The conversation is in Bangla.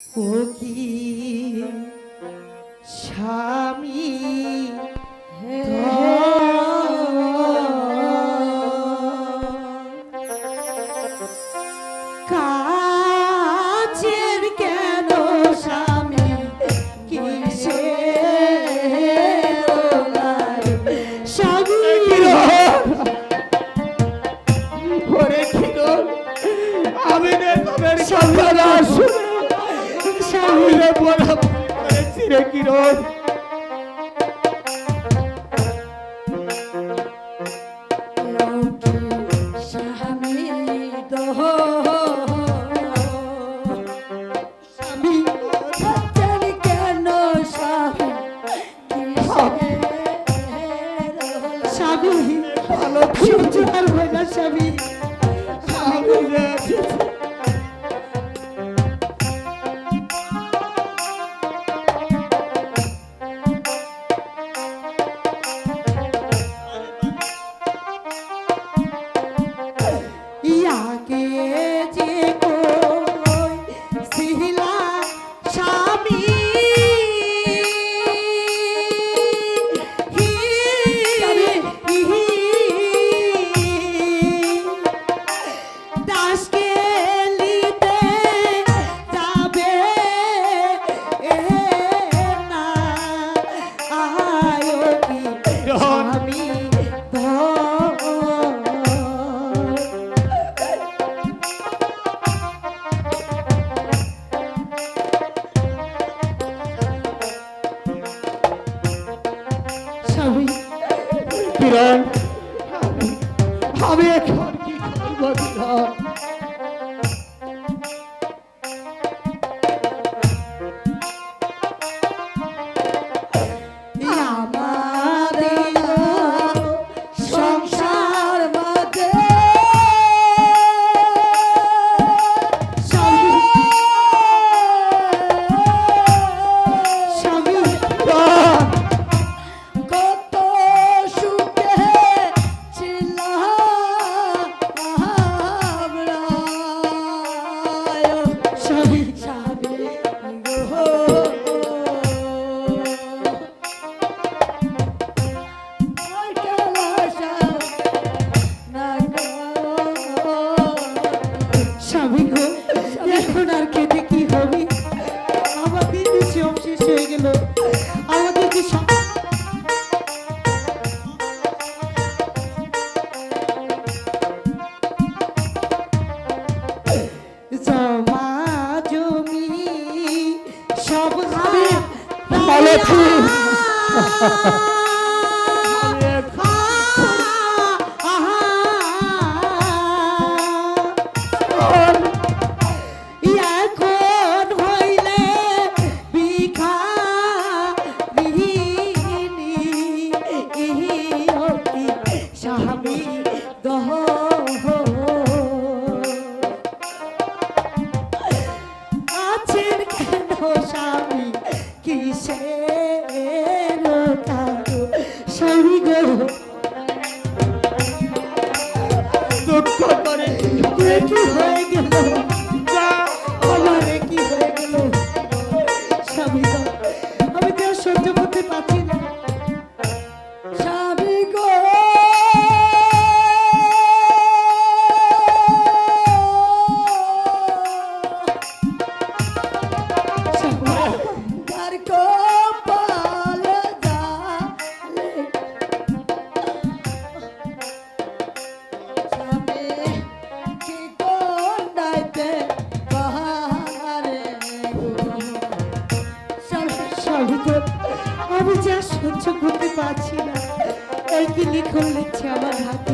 কি স্বামী কাছের কেন স্বামী? কিসে আমি তোদের শুনে স্বামীরে বলা করেছি রে কিরণ স্বামী দহ আমি- আমি এখন কি করব স্বামী গো এখন আর খেতে কি হবে? আমাদের যে সব শেষ হয়ে গেল আমাদের যে সব জমা জমি কিসের কারও স্বামী গো দুঃখ করে। এ গো আমি যা সহ্য করতে পারছি না। এই কি খুললেছে আমার হাতে